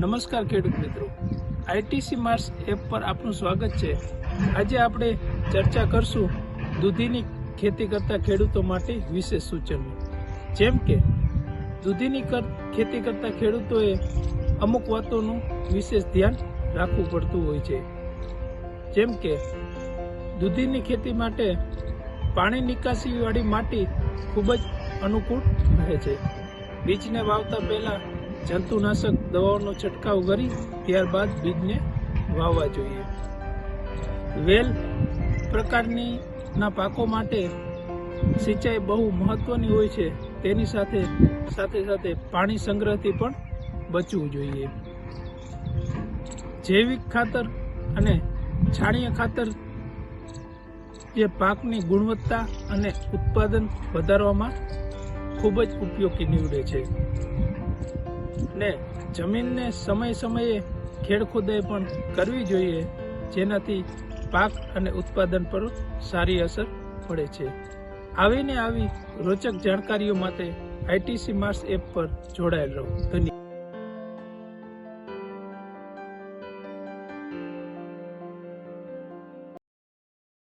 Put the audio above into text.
નમસ્કાર ખેડૂત મિત્રો. આઈટીસી માર્સ એપ પર આપનું સ્વાગત છે. આજે આપણે ચર્ચા કરશું દૂધીની ખેતી કરતા ખેડૂતો માટે વિશેષ સૂચનો. જેમ કે, દૂધીની ખેતી કરતા ખેડૂતોએ અમુક વાતોનું વિશેષ ધ્યાન રાખવું પડતું હોય છે. જેમ કે, દૂધીની ખેતી માટે પાણી નિકાસીવાળી માટી ખૂબ જ અનુકૂળ રહે છે. બીજને વાવતા પહેલા જંતુનાશક દવાઓનો છંટકાવ કરી ત્યારબાદ બીજને વાવવા જોઈએ. વેલ પ્રકારની ના પાકો માટે સિંચાઈ બહુ મહત્વની હોય છે. તેની સાથે સાથે સાથે પાણી સંગ્રહથી પણ બચવું જોઈએ. જૈવિક ખાતર અને છાણીય ખાતર જે પાકની ગુણવત્તા અને ઉત્પાદન વધારવામાં ખૂબ જ ઉપયોગી નીવડે છે. ને જમીનને સમય સમયે ખેડ ખોદાઈ પણ કરવી જોઈએ, જેનાથી પાક અને ઉત્પાદન પર સારી અસર પડે છે. આવીને આવી રોચક જાણકારીઓ માટે આઈટીસી માર્સ એપ પર જોડાયેલ રહો. ધન્યવાદ.